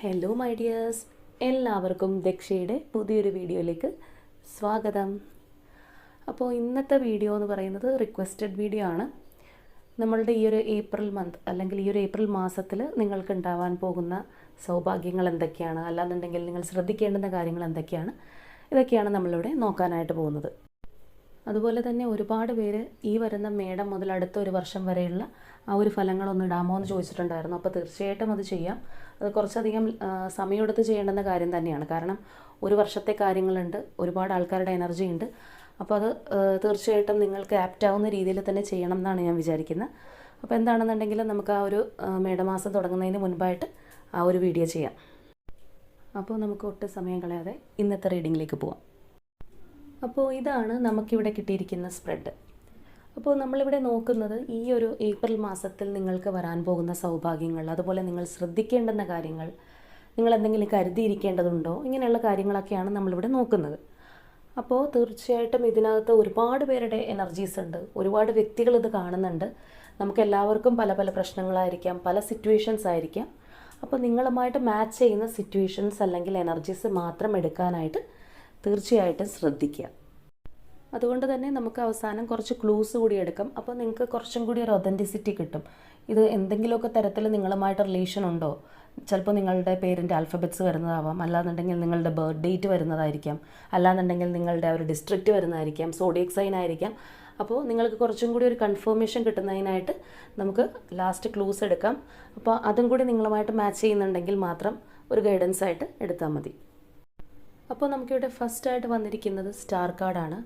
Hello my dears എല്ലാവർക്കും ദക്ഷയുടെ പുതിയൊരു വീഡിയോയിലേക്ക് സ്വാഗതം. അപ്പോൾ ഇന്നത്തെ വീഡിയോ എന്ന് പറയുന്നത് റിക്വസ്റ്റഡ് വീഡിയോ ആണ്. നമ്മളുടെ ഈ ഒരു ഏപ്രിൽ മന്ത് അല്ലെങ്കിൽ ഈ ഒരു ഏപ്രിൽ മാസത്തിൽ നിങ്ങൾക്ക് ഉണ്ടാവാൻ പോകുന്ന സൗഭാഗ്യങ്ങൾ എന്തൊക്കെയാണ്? അല്ലാന്നുണ്ടെങ്കിൽ നിങ്ങൾ ശ്രദ്ധിക്കേണ്ടുന്ന കാര്യങ്ങൾ എന്തൊക്കെയാണ്? ഇതൊക്കെയാണ് നമ്മളിവിടെ നോക്കാനായിട്ട് പോകുന്നത്. അതുപോലെ തന്നെ ഒരുപാട് പേര് ഈ വരുന്ന മേടം മുതൽ അടുത്ത ഒരു വർഷം വരെയുള്ള ആ ഒരു ഫലങ്ങളൊന്ന് ഇടാമോ എന്ന് ചോദിച്ചിട്ടുണ്ടായിരുന്നു. അപ്പോൾ തീർച്ചയായിട്ടും അത് ചെയ്യാം. അത് കുറച്ചധികം സമയമെടുത്ത് ചെയ്യേണ്ടുന്ന കാര്യം തന്നെയാണ്. കാരണം ഒരു വർഷത്തെ കാര്യങ്ങളുണ്ട് ഒരുപാട് ആൾക്കാരുടെ എനർജി ഉണ്ട്. അപ്പോൾ അത് തീർച്ചയായിട്ടും നിങ്ങൾക്ക് ആപ്റ്റാവുന്ന രീതിയിൽ തന്നെ ചെയ്യണം എന്നാണ് ഞാൻ വിചാരിക്കുന്നത്. അപ്പോൾ എന്താണെന്നുണ്ടെങ്കിൽ നമുക്ക് ആ ഒരു മേടമാസം തുടങ്ങുന്നതിന് മുൻപായിട്ട് ആ ഒരു വീഡിയോ ചെയ്യാം. അപ്പോൾ നമുക്ക് ഒട്ടും സമയം കളയാതെ ഇന്നത്തെ റീഡിങ്ങിലേക്ക് പോവാം. അപ്പോൾ ഇതാണ് നമുക്കിവിടെ കിട്ടിയിരിക്കുന്ന സ്പ്രെഡ് അപ്പോൾ നമ്മളിവിടെ നോക്കുന്നത് ഈ ഒരു ഏപ്രിൽ മാസത്തിൽ നിങ്ങൾക്ക് വരാൻ പോകുന്ന സൗഭാഗ്യങ്ങൾ അതുപോലെ നിങ്ങൾ ശ്രദ്ധിക്കേണ്ടുന്ന കാര്യങ്ങൾ നിങ്ങൾ എന്തെങ്കിലും കരുതിയിരിക്കേണ്ടതുണ്ടോ ഇങ്ങനെയുള്ള കാര്യങ്ങളൊക്കെയാണ് നമ്മളിവിടെ നോക്കുന്നത്. അപ്പോൾ തീർച്ചയായിട്ടും ഇതിനകത്ത് ഒരുപാട് പേരുടെ എനർജീസ് ഉണ്ട്. ഒരുപാട് വ്യക്തികൾ ഇത് കാണുന്നുണ്ട്. നമുക്ക് എല്ലാവർക്കും പല പല പ്രശ്നങ്ങളായിരിക്കാം പല സിറ്റുവേഷൻസ് ആയിരിക്കാം. അപ്പോൾ നിങ്ങളുമായിട്ട് മാച്ച് ചെയ്യുന്ന സിറ്റുവേഷൻസ് അല്ലെങ്കിൽ എനർജീസ് മാത്രം എടുക്കാനായിട്ട് തീർച്ചയായിട്ടും ശ്രദ്ധിക്കുക. അതുകൊണ്ട് തന്നെ നമുക്ക് അവസാനം കുറച്ച് ക്ലൂസ് കൂടി എടുക്കാം. അപ്പോൾ നിങ്ങൾക്ക് കുറച്ചും കൂടി ഒരു ഒതന്റിസിറ്റി കിട്ടും. ഇത് എന്തെങ്കിലുമൊക്കെ തരത്തിൽ നിങ്ങളുമായിട്ട് റിലേഷൻ ഉണ്ടോ? ചിലപ്പോൾ നിങ്ങളുടെ പേരിന്റെ ആൽഫബറ്റ്സ് വരുന്നതാവാം. അല്ലാന്നുണ്ടെങ്കിൽ നിങ്ങളുടെ ബർത്ത് ഡേറ്റ് വരുന്നതായിരിക്കാം. അല്ലാന്നുണ്ടെങ്കിൽ നിങ്ങളുടെ ഒരു ഡിസ്ട്രിക്റ്റ് വരുന്നതായിരിക്കാം. സോഡിയക് സൈൻ ആയിരിക്കാം. അപ്പോൾ നിങ്ങൾക്ക് കുറച്ചും കൂടി ഒരു കൺഫർമേഷൻ കിട്ടുന്നതിനായിട്ട് നമുക്ക് ലാസ്റ്റ് ക്ലൂസ് എടുക്കാം. അപ്പോൾ അതും കൂടി നിങ്ങളുമായിട്ട് മാച്ച് ചെയ്യുന്നുണ്ടെങ്കിൽ മാത്രം ഒരു ഗൈഡൻസ് ആയിട്ട് എടുത്താൽ മതി. അപ്പോൾ നമുക്കിവിടെ ഫസ്റ്റായിട്ട് വന്നിരിക്കുന്നത് സ്റ്റാർ കാർഡാണ്.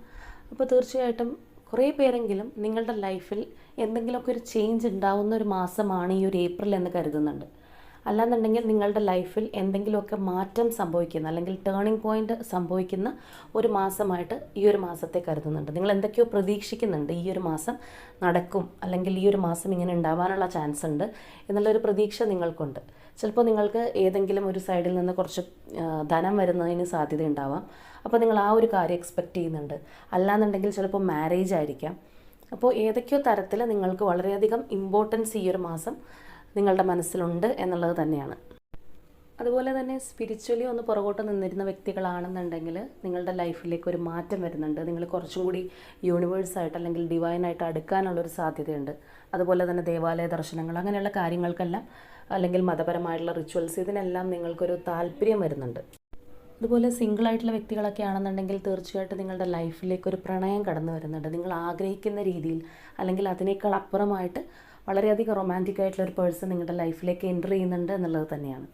അപ്പോൾ തീർച്ചയായിട്ടും കുറേ പേരെങ്കിലും നിങ്ങളുടെ ലൈഫിൽ എന്തെങ്കിലുമൊക്കെ ഒരു ചേഞ്ച് ഉണ്ടാവുന്ന ഒരു മാസമാണ് ഈ ഒരു ഏപ്രിൽ എന്ന് കരുതുന്നുണ്ട്. അല്ലാന്നുണ്ടെങ്കിൽ നിങ്ങളുടെ ലൈഫിൽ എന്തെങ്കിലുമൊക്കെ മാറ്റം സംഭവിക്കുന്ന അല്ലെങ്കിൽ ടേണിംഗ് പോയിന്റ് സംഭവിക്കുന്ന ഒരു മാസമായിട്ട് ഈ ഒരു മാസത്തെ കരുതുന്നുണ്ട്. നിങ്ങൾ എന്തൊക്കെയോ പ്രതീക്ഷിക്കുന്നുണ്ട് ഈ ഒരു മാസം നടക്കും അല്ലെങ്കിൽ ഈ ഒരു മാസം ഇങ്ങനെ ഉണ്ടാവാനുള്ള ചാൻസ് ഉണ്ട് എന്നുള്ളൊരു പ്രതീക്ഷ നിങ്ങൾക്കുണ്ട്. ചിലപ്പോൾ നിങ്ങൾക്ക് ഏതെങ്കിലും ഒരു സൈഡിൽ നിന്ന് കുറച്ച് ധനം വരുന്നതിന് സാധ്യത ഉണ്ടാവാം. അപ്പോൾ നിങ്ങൾ ആ ഒരു കാര്യം എക്സ്പെക്റ്റ് ചെയ്യുന്നുണ്ട്. അല്ലാന്നുണ്ടെങ്കിൽ ചിലപ്പോൾ മാരേജ് ആയിരിക്കാം. അപ്പോൾ ഏതൊക്കെയോ തരത്തിൽ നിങ്ങൾക്ക് വളരെയധികം ഇമ്പോർട്ടൻസ് ഈ ഒരു മാസം നിങ്ങളുടെ മനസ്സിലുണ്ട് എന്നുള്ളത് തന്നെയാണ്. അതുപോലെ തന്നെ സ്പിരിച്വലി ഒന്ന് പുറകോട്ട് നിന്നിരുന്ന വ്യക്തികളാണെന്നുണ്ടെങ്കിൽ നിങ്ങളുടെ ലൈഫിലേക്ക് ഒരു മാറ്റം വരുന്നുണ്ട്. നിങ്ങൾ കുറച്ചും കൂടി യൂണിവേഴ്സായിട്ട് അല്ലെങ്കിൽ ഡിവൈനായിട്ട് അടുക്കാനുള്ളൊരു സാധ്യതയുണ്ട്. അതുപോലെ തന്നെ ദേവാലയ ദർശനങ്ങൾ അങ്ങനെയുള്ള കാര്യങ്ങൾക്കെല്ലാം അല്ലെങ്കിൽ മതപരമായിട്ടുള്ള റിച്വൽസ് ഇതിനെല്ലാം നിങ്ങൾക്കൊരു താല്പര്യം വരുന്നുണ്ട്. അതുപോലെ സിംഗിൾ ആയിട്ടുള്ള വ്യക്തികളൊക്കെ ആണെന്നുണ്ടെങ്കിൽ തീർച്ചയായിട്ടും നിങ്ങളുടെ ലൈഫിലേക്ക് ഒരു പ്രണയം കടന്നു വരുന്നുണ്ട്. നിങ്ങൾ ആഗ്രഹിക്കുന്ന രീതിയിൽ അല്ലെങ്കിൽ അതിനേക്കാൾ അപ്പുറമായിട്ട് വളരെയധികം റൊമാന്റിക് ആയിട്ടുള്ള ഒരു പേഴ്സൺ നിങ്ങളുടെ ലൈഫിലേക്ക് എന്റർ ചെയ്യുന്നുണ്ട് എന്നുള്ളത് തന്നെയാണ്.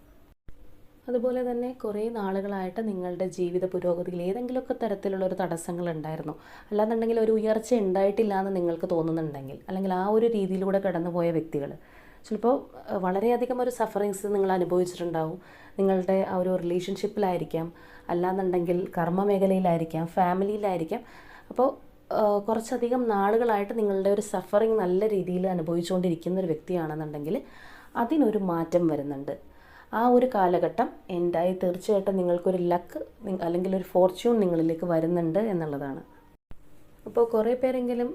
അതുപോലെ തന്നെ കുറേ നാളുകളായിട്ട് നിങ്ങളുടെ ജീവിത പുരോഗതിയിൽ ഏതെങ്കിലുമൊക്കെ തരത്തിലുള്ള ഒരു തടസ്സങ്ങൾ ഉണ്ടായിരുന്നു. അല്ലാന്നുണ്ടെങ്കിൽ ഒരു ഉയർച്ച ഉണ്ടായിട്ടില്ല എന്ന് നിങ്ങൾക്ക് തോന്നുന്നുണ്ടെങ്കിൽ അല്ലെങ്കിൽ ആ ഒരു രീതിയിലൂടെ കടന്നുപോയ വ്യക്തികൾ ചിലപ്പോൾ വളരെയധികം ഒരു സഫറിങ്സ് നിങ്ങൾ അനുഭവിച്ചിട്ടുണ്ടാവും. നിങ്ങളുടെ ആ ഒരു റിലേഷൻഷിപ്പിലായിരിക്കാം അല്ലാന്നുണ്ടെങ്കിൽ കർമ്മ മേഖലയിലായിരിക്കാം ഫാമിലിയിലായിരിക്കാം അപ്പോൾ കുറച്ചധികം നാളുകളായിട്ട് നിങ്ങളുടെ ഒരു സഫറിങ് നല്ല രീതിയിൽ അനുഭവിച്ചുകൊണ്ടിരിക്കുന്ന ഒരു വ്യക്തിയാണെന്നുണ്ടെങ്കിൽ അതിനൊരു മാറ്റം വരുന്നുണ്ട്. ആ ഒരു കാലഘട്ടം എൻഡായി തീർച്ചയായിട്ടും നിങ്ങൾക്കൊരു ലക്ക് അല്ലെങ്കിൽ ഒരു ഫോർച്യൂൺ നിങ്ങളിലേക്ക് വരുന്നുണ്ട് എന്നുള്ളതാണ്. അപ്പോൾ കുറേ പേരെങ്കിലും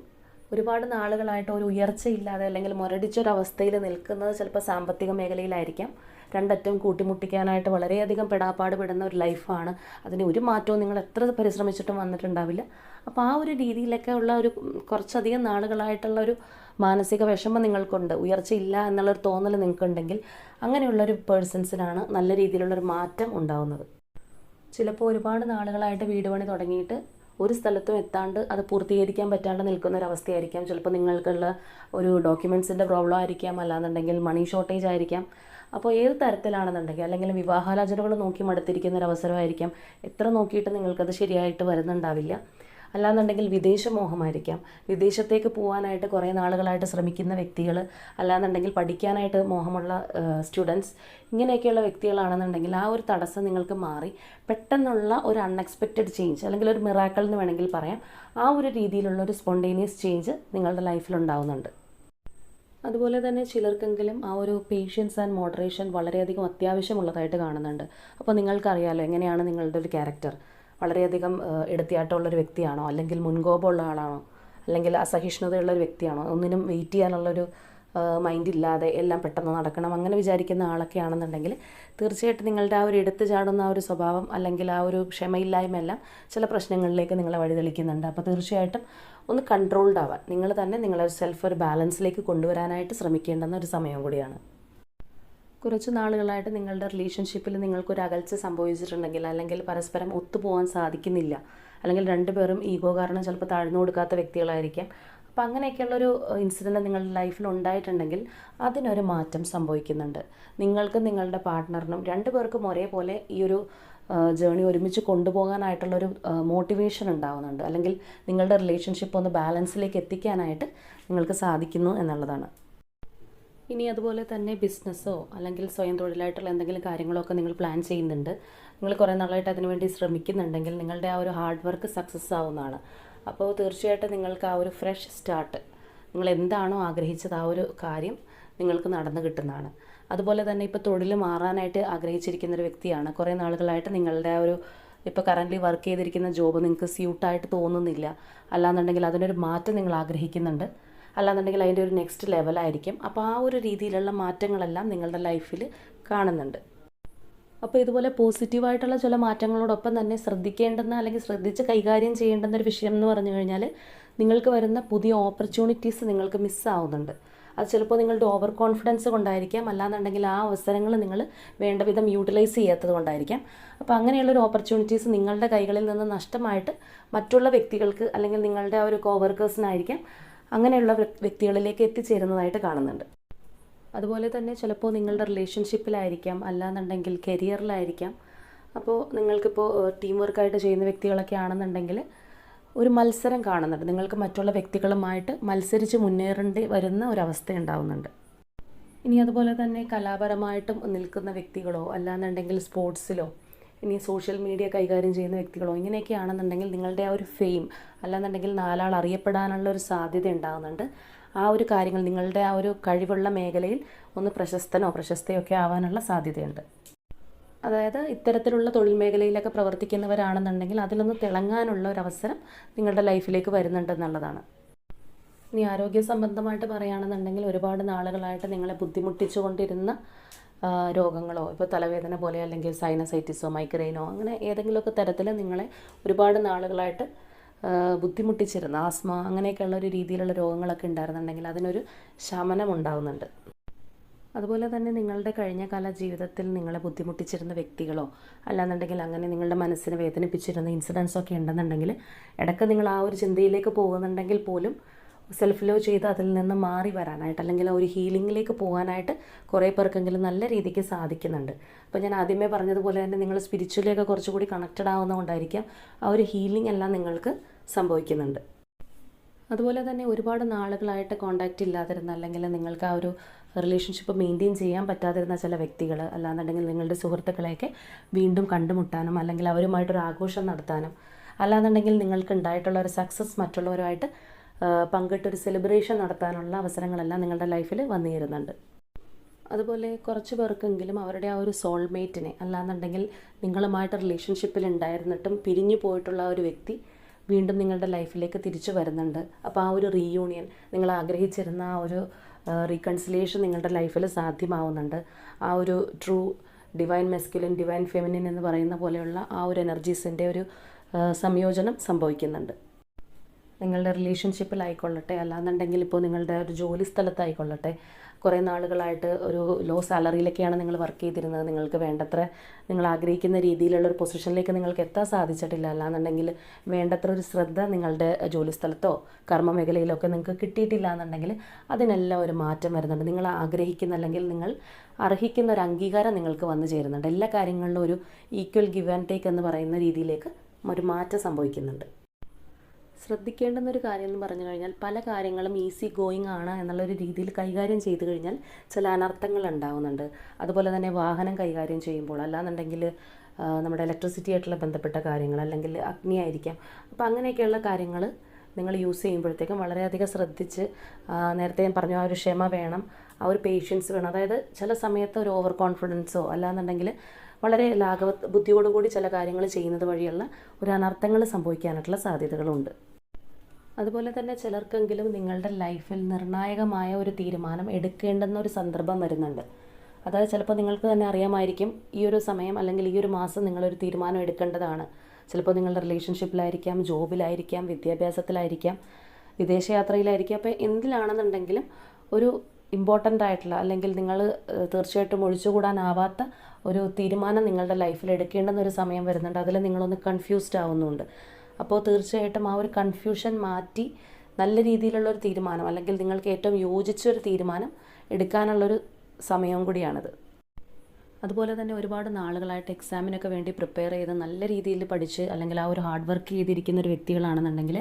ഒരുപാട് നാളുകളായിട്ട് ഒരു ഉയർച്ചയില്ലാതെ അല്ലെങ്കിൽ മുരടിച്ചൊരവസ്ഥയിൽ നിൽക്കുന്നത് ചിലപ്പോൾ സാമ്പത്തിക മേഖലയിലായിരിക്കാം. രണ്ടറ്റം കൂട്ടിമുട്ടിക്കാനായിട്ട് വളരെയധികം പെടാപ്പാട് പെടുന്ന ഒരു ലൈഫാണ്. അതിന് ഒരു മാറ്റവും നിങ്ങൾ എത്ര പരിശ്രമിച്ചിട്ടും വന്നിട്ടുണ്ടാവില്ല. അപ്പോൾ ആ ഒരു രീതിയിലൊക്കെ ഉള്ള ഒരു കുറച്ചധികം നാളുകളായിട്ടുള്ള ഒരു മാനസിക വിഷമം നിങ്ങൾക്കുണ്ട്. ഉയർച്ചയില്ല എന്നുള്ളൊരു തോന്നൽ നിങ്ങൾക്കുണ്ടെങ്കിൽ അങ്ങനെയുള്ളൊരു പേഴ്സൺസിനാണ് നല്ല രീതിയിലുള്ളൊരു മാറ്റം ഉണ്ടാവുന്നത്. ചിലപ്പോൾ ഒരുപാട് നാളുകളായിട്ട് വീട് പണി തുടങ്ങിയിട്ട് ഒരു സ്ഥലത്തും എത്താണ്ട് അത് പൂർത്തീകരിക്കാൻ പറ്റാണ്ട് നിൽക്കുന്ന ഒരു അവസ്ഥയായിരിക്കാം ചിലപ്പോൾ നിങ്ങൾക്കുള്ള ഒരു ഡോക്യുമെൻസിന്റെ പ്രോബ്ലം ആയിരിക്കാം അല്ലാന്നുണ്ടെങ്കിൽ മണി ഷോർട്ടേജ് ആയിരിക്കാം. അപ്പോൾ ഏത് തരത്തിലാണെന്നുണ്ടെങ്കിൽ അല്ലെങ്കിൽ വിവാഹാലോചനകൾ നോക്കി മടുത്തിരിക്കുന്ന ഒരു അവസരമായിരിക്കാം എത്ര നോക്കിയിട്ട് നിങ്ങൾക്കത് ശരിയായിട്ട് വരുന്നുണ്ടാവില്ല. അല്ലാന്നുണ്ടെങ്കിൽ വിദേശമോഹമായിരിക്കാം വിദേശത്തേക്ക് പോകാനായിട്ട് കുറേ നാളുകളായിട്ട് ശ്രമിക്കുന്ന വ്യക്തികൾ അല്ലാന്നുണ്ടെങ്കിൽ പഠിക്കാനായിട്ട് മോഹമുള്ള സ്റ്റുഡൻസ് ഇങ്ങനെയൊക്കെയുള്ള വ്യക്തികളാണെന്നുണ്ടെങ്കിൽ ആ ഒരു തടസ്സം നിങ്ങൾക്ക് മാറി. പെട്ടെന്നുള്ള ഒരു അൺഎക്സ്പെക്റ്റഡ് ചേഞ്ച് അല്ലെങ്കിൽ ഒരു മിറാക്കൾ എന്ന് വേണമെങ്കിൽ പറയാം. ആ ഒരു രീതിയിലുള്ള ഒരു സ്പോണ്ടേനിയസ് ചേഞ്ച് നിങ്ങളുടെ ലൈഫിൽ ഉണ്ടാവുന്നുണ്ട്. അതുപോലെ തന്നെ ചിലർക്കെങ്കിലും ആ ഒരു പേഷ്യൻസ് ആൻഡ് മോഡറേഷൻ വളരെയധികം അത്യാവശ്യമുള്ളതായിട്ട് കാണുന്നുണ്ട്. അപ്പോൾ നിങ്ങൾക്കറിയാലോ എങ്ങനെയാണ് നിങ്ങളുടെ ഒരു ക്യാരക്ടർ വളരെയധികം എടുത്തിയാട്ടമുള്ളൊരു വ്യക്തിയാണോ? അല്ലെങ്കിൽ മുൻകോപമുള്ള ആളാണോ? അല്ലെങ്കിൽ അസഹിഷ്ണുതയുള്ള ഒരു വ്യക്തിയാണോ? ഒന്നിനും വെയിറ്റ് ചെയ്യാനുള്ളൊരു മൈൻഡ് ഇല്ലാതെ എല്ലാം പെട്ടെന്ന് നടക്കണം അങ്ങനെ വിചാരിക്കുന്ന ആളൊക്കെ ആണെന്നുണ്ടെങ്കിൽ തീർച്ചയായിട്ടും നിങ്ങളുടെ ആ ഒരു എടുത്തു ചാടുന്ന ആ ഒരു സ്വഭാവം അല്ലെങ്കിൽ ആ ഒരു ക്ഷമയില്ലായ്മ എല്ലാം ചില പ്രശ്നങ്ങളിലേക്ക് നിങ്ങളെ വഴിതെളിക്കുന്നുണ്ട്. അപ്പോൾ തീർച്ചയായിട്ടും ഒന്ന് കൺട്രോൾഡ് ആവാൻ നിങ്ങൾ തന്നെ നിങ്ങളെ സെൽഫ് ഒരു ബാലൻസിലേക്ക് കൊണ്ടുവരാനായിട്ട് ശ്രമിക്കേണ്ടുന്ന ഒരു സമയം കൂടിയാണ്. കുറച്ച് നാളുകളായിട്ട് നിങ്ങളുടെ റിലേഷൻഷിപ്പിൽ നിങ്ങൾക്കൊരു അകൽച്ച സംഭവിച്ചിട്ടുണ്ടെങ്കിൽ അല്ലെങ്കിൽ പരസ്പരം ഒത്തുപോകാൻ സാധിക്കുന്നില്ല അല്ലെങ്കിൽ രണ്ടുപേരും ഈഗോ കാരണം ചിലപ്പോൾ താഴ്ന്നു കൊടുക്കാത്ത വ്യക്തികളായിരിക്കാം. അപ്പോൾ അങ്ങനെയൊക്കെയുള്ളൊരു ഇൻസിഡന്റ് നിങ്ങളുടെ ലൈഫിൽ ഉണ്ടായിട്ടുണ്ടെങ്കിൽ അതിനൊരു മാറ്റം സംഭവിക്കുന്നുണ്ട്. നിങ്ങൾക്കും നിങ്ങളുടെ പാർട്ട്ണറിനും രണ്ടു പേർക്കും ഒരേപോലെ ഈ ഒരു ജേണി ഒരുമിച്ച് കൊണ്ടുപോകാനായിട്ടുള്ളൊരു മോട്ടിവേഷൻ ഉണ്ടാകുന്നുണ്ട് അല്ലെങ്കിൽ നിങ്ങളുടെ റിലേഷൻഷിപ്പ് ഒന്ന് ബാലൻസിലേക്ക് എത്തിക്കാനായിട്ട് നിങ്ങൾക്ക് സാധിക്കുന്നു എന്നുള്ളതാണ്. ഇനി അതുപോലെ തന്നെ ബിസിനസ്സോ അല്ലെങ്കിൽ സ്വയം തൊഴിലായിട്ടുള്ള എന്തെങ്കിലും കാര്യങ്ങളൊക്കെ നിങ്ങൾ പ്ലാൻ ചെയ്യുന്നുണ്ട്. നിങ്ങൾ കുറേ നാളായിട്ട് അതിനുവേണ്ടി ശ്രമിക്കുന്നുണ്ടെങ്കിൽ നിങ്ങളുടെ ആ ഒരു ഹാർഡ് വർക്ക് സക്സസ് ആവുന്നതാണ്. അപ്പോൾ തീർച്ചയായിട്ടും നിങ്ങൾക്ക് ആ ഒരു ഫ്രഷ് സ്റ്റാർട്ട് നിങ്ങൾ എന്താണോ ആഗ്രഹിച്ചത് ആ ഒരു കാര്യം നിങ്ങൾക്ക് നടന്നു കിട്ടുന്നതാണ്. അതുപോലെ തന്നെ ഇപ്പോൾ തൊഴിൽ മാറാനായിട്ട് ആഗ്രഹിച്ചിരിക്കുന്ന ഒരു വ്യക്തിയാണ്. കുറേ നാളുകളായിട്ട് നിങ്ങളുടെ ആ ഒരു ഇപ്പോൾ കറന്റ്ലി വർക്ക് ചെയ്തിരിക്കുന്ന ജോബ് നിങ്ങൾക്ക് സ്യൂട്ടായിട്ട് തോന്നുന്നില്ല. അല്ലാന്നുണ്ടെങ്കിൽ അതിനൊരു മാറ്റം നിങ്ങൾ ആഗ്രഹിക്കുന്നുണ്ട്. അല്ലാന്നുണ്ടെങ്കിൽ അതിന്റെ ഒരു നെക്സ്റ്റ് ലെവലായിരിക്കും അപ്പോൾ ആ ഒരു രീതിയിലുള്ള മാറ്റങ്ങളെല്ലാം നിങ്ങളുടെ ലൈഫിൽ കാണുന്നുണ്ട്. അപ്പോൾ ഇതുപോലെ പോസിറ്റീവായിട്ടുള്ള ചില മാറ്റങ്ങളോടൊപ്പം തന്നെ ശ്രദ്ധിക്കേണ്ടെന്ന് അല്ലെങ്കിൽ ശ്രദ്ധിച്ച് കൈകാര്യം ചെയ്യേണ്ടുന്ന ഒരു വിഷയം എന്ന് പറഞ്ഞു കഴിഞ്ഞാൽ നിങ്ങൾക്ക് വരുന്ന പുതിയ ഓപ്പർച്യൂണിറ്റീസ് നിങ്ങൾക്ക് മിസ്സാവുന്നുണ്ട് അത് ചിലപ്പോൾ നിങ്ങളുടെ ഓവർ കോൺഫിഡൻസ് കൊണ്ടായിരിക്കാം. അല്ലാന്നുണ്ടെങ്കിൽ ആ അവസരങ്ങൾ നിങ്ങൾ വേണ്ട വിധം യൂട്ടിലൈസ് ചെയ്യാത്തത് കൊണ്ടായിരിക്കാം. അപ്പോൾ അങ്ങനെയുള്ളൊരു ഓപ്പർച്യൂണിറ്റീസ് നിങ്ങളുടെ കൈകളിൽ നിന്ന് നഷ്ടമായിട്ട് മറ്റുള്ള വ്യക്തികൾക്ക് അല്ലെങ്കിൽ നിങ്ങളുടെ ആ ഒരു കോവർക്കേഴ്സിനായിരിക്കാം അങ്ങനെയുള്ള വ്യക്തികളിലേക്ക് എത്തിച്ചേരുന്നതായിട്ട് കാണുന്നുണ്ട്. അതുപോലെ തന്നെ ചിലപ്പോൾ നിങ്ങളുടെ റിലേഷൻഷിപ്പിലായിരിക്കാം അല്ലാന്നുണ്ടെങ്കിൽ കരിയറിലായിരിക്കാം അപ്പോൾ നിങ്ങൾക്കിപ്പോൾ ടീം വർക്കായിട്ട് ചെയ്യുന്ന വ്യക്തികളൊക്കെ ആണെന്നുണ്ടെങ്കിൽ ഒരു മത്സരം കാണുന്നുണ്ട്. നിങ്ങൾക്ക് മറ്റുള്ള വ്യക്തികളുമായിട്ട് മത്സരിച്ച് മുന്നേറേണ്ടി വരുന്ന ഒരവസ്ഥ ഉണ്ടാവുന്നുണ്ട്. ഇനി അതുപോലെ തന്നെ കലാപരമായിട്ടും നിൽക്കുന്ന വ്യക്തികളോ അല്ലാന്നുണ്ടെങ്കിൽ സ്പോർട്സിലോ ഇനി സോഷ്യൽ മീഡിയ കൈകാര്യം ചെയ്യുന്ന വ്യക്തികളോ ഇങ്ങനെയൊക്കെ ആണെന്നുണ്ടെങ്കിൽ നിങ്ങളുടെ ആ ഒരു ഫെയിം അല്ലാന്നുണ്ടെങ്കിൽ നാലാൾ അറിയപ്പെടാനുള്ള ഒരു സാധ്യത ഉണ്ടാകുന്നുണ്ട്. ആ ഒരു കാര്യങ്ങൾ നിങ്ങളുടെ ആ ഒരു കഴിവുള്ള മേഖലയിൽ ഒന്ന് പ്രശസ്തനോ പ്രശസ്തയോ ഒക്കെ ആവാനുള്ള സാധ്യതയുണ്ട്. അതായത് ഇത്തരത്തിലുള്ള തൊഴിൽ മേഖലയിലൊക്കെ പ്രവർത്തിക്കുന്നവരാണെന്നുണ്ടെങ്കിൽ അതിലൊന്ന് തിളങ്ങാനുള്ള ഒരു അവസരം നിങ്ങളുടെ ലൈഫിലേക്ക് വരുന്നുണ്ടെന്നുള്ളതാണ്. ഇനി ആരോഗ്യ സംബന്ധമായിട്ട് പറയുകയാണെന്നുണ്ടെങ്കിൽ ഒരുപാട് നാളുകളായിട്ട് നിങ്ങളെ ബുദ്ധിമുട്ടിച്ചുകൊണ്ടിരുന്ന രോഗങ്ങളോ ഇപ്പോൾ തലവേദന പോലെ അല്ലെങ്കിൽ സൈനസൈറ്റിസോ മൈഗ്രെയിനോ അങ്ങനെ ഏതെങ്കിലുമൊക്കെ തരത്തിൽ നിങ്ങളെ ഒരുപാട് നാളുകളായിട്ട് ബുദ്ധിമുട്ടിച്ചിരുന്ന. ആസ്മ അങ്ങനെയൊക്കെയുള്ള ഒരു രീതിയിലുള്ള രോഗങ്ങളൊക്കെ ഉണ്ടായിരുന്നുണ്ടെങ്കിൽ അതിനൊരു ശമനം ഉണ്ടാകുന്നുണ്ട് അതുപോലെ തന്നെ നിങ്ങളുടെ കഴിഞ്ഞ കാല ജീവിതത്തിൽ നിങ്ങളെ ബുദ്ധിമുട്ടിച്ചിരുന്ന വ്യക്തികളോ അല്ലാന്നുണ്ടെങ്കിൽ അങ്ങനെ നിങ്ങളുടെ മനസ്സിനെ വേദനിപ്പിച്ചിരുന്ന ഇൻസിഡൻസോ ഒക്കെ ഉണ്ടെന്നുണ്ടെങ്കിൽ ഇടയ്ക്ക് നിങ്ങൾ ആ ഒരു ചിന്തയിലേക്ക് പോകുന്നുണ്ടെങ്കിൽ പോലും സെൽഫ് ലവ് ചെയ്ത് അതിൽ നിന്ന് മാറി വരാനായിട്ട് അല്ലെങ്കിൽ ഒരു ഹീലിംഗിലേക്ക് പോകാനായിട്ട് കുറേ പേർക്കെങ്കിലും നല്ല രീതിക്ക് സാധിക്കുന്നുണ്ട്. അപ്പോൾ ഞാൻ ആദ്യമേ പറഞ്ഞതുപോലെ തന്നെ നിങ്ങൾ സ്പിരിച്വലിയൊക്കെ കുറച്ചുകൂടി കണക്റ്റഡ് ആവുന്നതുകൊണ്ടായിരിക്കാം ആ ഒരു ഹീലിംഗ് എല്ലാം നിങ്ങൾക്ക് സംഭവിക്കുന്നുണ്ട്. അതുപോലെ തന്നെ ഒരുപാട് നാളുകളായിട്ട് കോണ്ടാക്റ്റ് ഇല്ലാതിരുന്ന അല്ലെങ്കിൽ നിങ്ങൾക്ക് ആ ഒരു റിലേഷൻഷിപ്പ് മെയിന്റെയിൻ ചെയ്യാൻ പറ്റാതിരുന്ന ചില വ്യക്തികൾ അല്ലാന്നുണ്ടെങ്കിൽ നിങ്ങളുടെ സുഹൃത്തുക്കളെയൊക്കെ വീണ്ടും കണ്ടുമുട്ടാനും അല്ലെങ്കിൽ അവരുമായിട്ടൊരു ആഘോഷം നടത്താനും അല്ലാന്നുണ്ടെങ്കിൽ നിങ്ങൾക്ക് ഉണ്ടായിട്ടുള്ള ഒരു സക്സസ് മറ്റുള്ളവരുമായിട്ട് പങ്കിട്ടൊരു സെലിബ്രേഷൻ നടത്താനുള്ള അവസരങ്ങളെല്ലാം നിങ്ങളുടെ ലൈഫിൽ വന്നു ചേരുന്നുണ്ട്. അതുപോലെ കുറച്ച് പേർക്കെങ്കിലും അവരുടെ ആ ഒരു സോൾമേറ്റിനെ അല്ലാന്നുണ്ടെങ്കിൽ നിങ്ങളുമായിട്ട് റിലേഷൻഷിപ്പിൽ ഉണ്ടായിരുന്നിട്ടും പിരിഞ്ഞു പോയിട്ടുള്ള ഒരു വ്യക്തി വീണ്ടും നിങ്ങളുടെ ലൈഫിലേക്ക് തിരിച്ചു വരുന്നുണ്ട്. അപ്പോൾ ആ ഒരു റീയൂണിയൻ നിങ്ങൾ ആഗ്രഹിച്ചിരുന്ന ആ ഒരു റീകൺസിലേഷൻ നിങ്ങളുടെ ലൈഫിൽ സാധ്യമാവുന്നുണ്ട്. ആ ഒരു true divine masculine divine feminine എന്ന് പറയുന്ന പോലെയുള്ള ആ ഒരു എനർജീസിന്റെ ഒരു സംയോജനം സംഭവിക്കുന്നുണ്ട്. നിങ്ങളുടെ റിലേഷൻഷിപ്പിലായിക്കൊള്ളട്ടെ അല്ലാന്നുണ്ടെങ്കിൽ ഇപ്പോൾ നിങ്ങളുടെ ഒരു ജോലി സ്ഥലത്തായിക്കൊള്ളട്ടെ. കുറേ നാളുകളായിട്ട് ഒരു ലോ സാലറിയിലൊക്കെയാണ് നിങ്ങൾ വർക്ക് ചെയ്തിരുന്നത്. നിങ്ങൾക്ക് വേണ്ടത്ര നിങ്ങൾ ആഗ്രഹിക്കുന്ന രീതിയിലുള്ള ഒരു പൊസിഷനിലേക്ക് നിങ്ങൾക്ക് എത്താൻ സാധിച്ചിട്ടില്ല. അല്ലാന്നുണ്ടെങ്കിൽ വേണ്ടത്ര ഒരു ശ്രദ്ധ നിങ്ങളുടെ ജോലി സ്ഥലത്തോ കർമ്മ മേഖലയിലോ ഒക്കെ നിങ്ങൾക്ക് കിട്ടിയിട്ടില്ല എന്നുണ്ടെങ്കിൽ അതിനെല്ലാം ഒരു മാറ്റം വരുന്നുണ്ട്. നിങ്ങൾ ആഗ്രഹിക്കുന്ന അല്ലെങ്കിൽ നിങ്ങൾ അർഹിക്കുന്ന ഒരു അംഗീകാരം നിങ്ങൾക്ക് വന്നു ചേരുന്നുണ്ട്. എല്ലാ കാര്യങ്ങളിലും ഒരു ഈക്വൽ ഗിവ് ആൻഡ് ടേക്ക് എന്ന് പറയുന്ന രീതിയിലേക്ക് ഒരു മാറ്റം സംഭവിക്കുന്നുണ്ട്. ശ്രദ്ധിക്കേണ്ടുന്ന ഒരു കാര്യം എന്ന് പറഞ്ഞു കഴിഞ്ഞാൽ പല കാര്യങ്ങളും ഈസി ഗോയിങ് ആണ് എന്നുള്ളൊരു രീതിയിൽ കൈകാര്യം ചെയ്തു കഴിഞ്ഞാൽ ചില അനർത്ഥങ്ങൾ ഉണ്ടാവുന്നുണ്ട്. അതുപോലെ തന്നെ വാഹനം കൈകാര്യം ചെയ്യുമ്പോൾ അല്ലാന്നുണ്ടെങ്കിൽ നമ്മുടെ ഇലക്ട്രിസിറ്റി ആയിട്ടുള്ള ബന്ധപ്പെട്ട കാര്യങ്ങൾ അല്ലെങ്കിൽ അഗ്നി ആയിരിക്കാം. അപ്പോൾ അങ്ങനെയൊക്കെയുള്ള കാര്യങ്ങൾ നിങ്ങൾ യൂസ് ചെയ്യുമ്പോഴത്തേക്കും വളരെയധികം ശ്രദ്ധിച്ച് നേരത്തെ ഞാൻ പറഞ്ഞു ആ ഒരു ക്ഷമ വേണം ആ ഒരു പേഷ്യൻസ് വേണം. അതായത് ചില സമയത്ത് ഒരു ഓവർ കോൺഫിഡൻസോ അല്ലാന്നുണ്ടെങ്കിൽ വളരെ ലാഘവ ബുദ്ധിയോടുകൂടി ചില കാര്യങ്ങൾ ചെയ്യുന്നത് വഴിയുള്ള ഒരു അനർത്ഥങ്ങൾ സംഭവിക്കാനായിട്ടുള്ള സാധ്യതകളുണ്ട്. അതുപോലെ തന്നെ ചിലർക്കെങ്കിലും നിങ്ങളുടെ ലൈഫിൽ നിർണായകമായ ഒരു തീരുമാനം എടുക്കേണ്ടെന്ന ഒരു സന്ദർഭം വരുന്നുണ്ട്. അതായത് ചിലപ്പോൾ നിങ്ങൾക്ക് തന്നെ അറിയാമായിരിക്കും ഈ ഒരു സമയം അല്ലെങ്കിൽ ഈ ഒരു മാസം നിങ്ങളൊരു തീരുമാനം എടുക്കേണ്ടതാണ്. ചിലപ്പോൾ നിങ്ങളുടെ റിലേഷൻഷിപ്പിലായിരിക്കാം ജോബിലായിരിക്കാം വിദ്യാഭ്യാസത്തിലായിരിക്കാം വിദേശയാത്രയിലായിരിക്കാം. അപ്പോൾ എന്തിലാണെന്നുണ്ടെങ്കിലും ഒരു ഇമ്പോർട്ടന്റ് ആയിട്ടുള്ള അല്ലെങ്കിൽ നിങ്ങൾ തീർച്ചയായിട്ടും ഒഴിച്ചുകൂടാനാവാത്ത ഒരു തീരുമാനം നിങ്ങളുടെ ലൈഫിൽ എടുക്കേണ്ടുന്ന ഒരു സമയം വരുന്നുണ്ട്. അതിൽ നിങ്ങളൊന്ന് കൺഫ്യൂസ്ഡ് ആവുന്നുണ്ട്. അപ്പോൾ തീർച്ചയായിട്ടും ആ ഒരു കൺഫ്യൂഷൻ മാറ്റി നല്ല രീതിയിലുള്ള ഒരു തീരുമാനം അല്ലെങ്കിൽ നിങ്ങൾക്ക് ഏറ്റവും യോജിച്ച ഒരു തീരുമാനം എടുക്കാനുള്ളൊരു സമയവും കൂടിയാണിത്. അതുപോലെ തന്നെ ഒരുപാട് നാളുകളായിട്ട് എക്സാമിനൊക്കെ വേണ്ടി പ്രിപ്പയർ ചെയ്ത് നല്ല രീതിയിൽ പഠിച്ച് അല്ലെങ്കിൽ ആ ഒരു ഹാർഡ് വർക്ക് ചെയ്തിരിക്കുന്ന ഒരു വ്യക്തികളാണെന്നുണ്ടെങ്കിൽ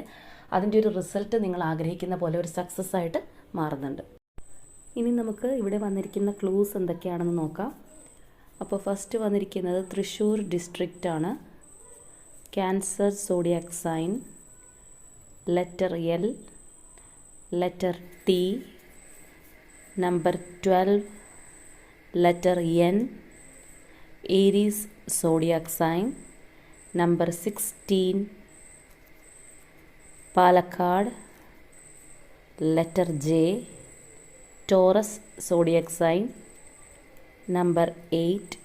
അതിന്റെ ഒരു റിസൾട്ട് നിങ്ങൾ ആഗ്രഹിക്കുന്ന പോലെ ഒരു സക്സസ് ആയിട്ട് മാറുന്നുണ്ട്. ഇനി നമുക്ക് ഇവിടെ വന്നിരിക്കുന്ന ക്ലൂസ് എന്തൊക്കെയാണെന്ന് നോക്കാം. അപ്പോൾ ഫസ്റ്റ് വന്നിരിക്കുന്നത് Thrissur district Cancer zodiac sign, letter L, letter T, number 12, letter N, Aries zodiac sign, number 16, Palakkad, letter J, Taurus zodiac sign, number 8,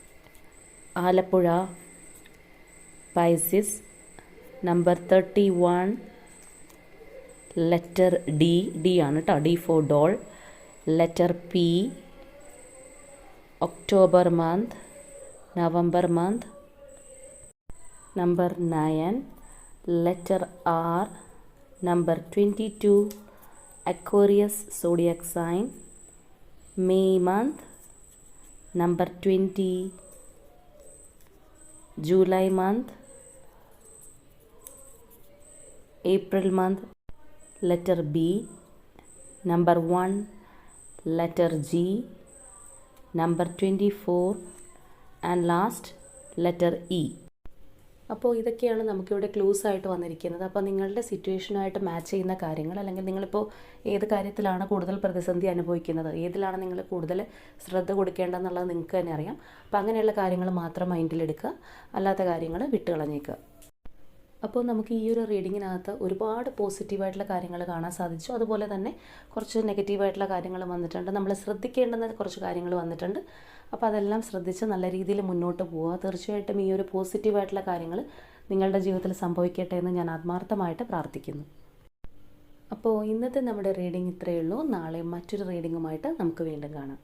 Alapura Alappuzha Pisces number thirty one letter D D ആണ് കേട്ടോ D four doll letter P October month November month number nine letter R number twenty two Aquarius zodiac sign May month number twenty July Month letter B number one letter G number twenty four and last letter E. അപ്പോൾ ഇതൊക്കെയാണ് നമുക്കിവിടെ clues ആയിട്ട് വന്നിരിക്കുന്നത്. അപ്പോൾ നിങ്ങളുടെ സിറ്റുവേഷനുമായിട്ട് match ചെയ്യുന്ന കാര്യങ്ങൾ അല്ലെങ്കിൽ നിങ്ങളിപ്പോൾ ഏത് കാര്യത്തിലാണ് കൂടുതൽ പ്രതിസന്ധി അനുഭവിക്കുന്നത് ഏതിലാണ് നിങ്ങൾ കൂടുതൽ ശ്രദ്ധ കൊടുക്കേണ്ടതെന്നുള്ളത് നിങ്ങൾക്ക് തന്നെ അറിയാം. അപ്പോൾ അങ്ങനെയുള്ള കാര്യങ്ങൾ മാത്രം മൈൻഡിലെടുക്കുക അല്ലാത്ത കാര്യങ്ങൾ വിട്ടുകളഞ്ഞേക്കുക. അപ്പോൾ നമുക്ക് ഈ ഒരു റീഡിങ്ങിനകത്ത് ഒരുപാട് പോസിറ്റീവായിട്ടുള്ള കാര്യങ്ങൾ കാണാൻ സാധിച്ചു. അതുപോലെ തന്നെ കുറച്ച് നെഗറ്റീവായിട്ടുള്ള കാര്യങ്ങൾ വന്നിട്ടുണ്ട്. നമ്മൾ ശ്രദ്ധിക്കേണ്ടുന്ന കുറച്ച് കാര്യങ്ങൾ വന്നിട്ടുണ്ട്. അപ്പോൾ അതെല്ലാം ശ്രദ്ധിച്ച് നല്ല രീതിയിൽ മുന്നോട്ട് പോവുക. തീർച്ചയായിട്ടും ഈ ഒരു പോസിറ്റീവായിട്ടുള്ള കാര്യങ്ങൾ നിങ്ങളുടെ ജീവിതത്തിൽ സംഭവിക്കട്ടെ എന്ന് ഞാൻ ആത്മാർത്ഥമായിട്ട് പ്രാർത്ഥിക്കുന്നു. അപ്പോൾ ഇന്നത്തെ നമ്മുടെ റീഡിംഗ് ഇത്രയേ ഉള്ളൂ. നാളെ മറ്റൊരു റീഡിങ്ങുമായിട്ട് നമുക്ക് വീണ്ടും കാണാം.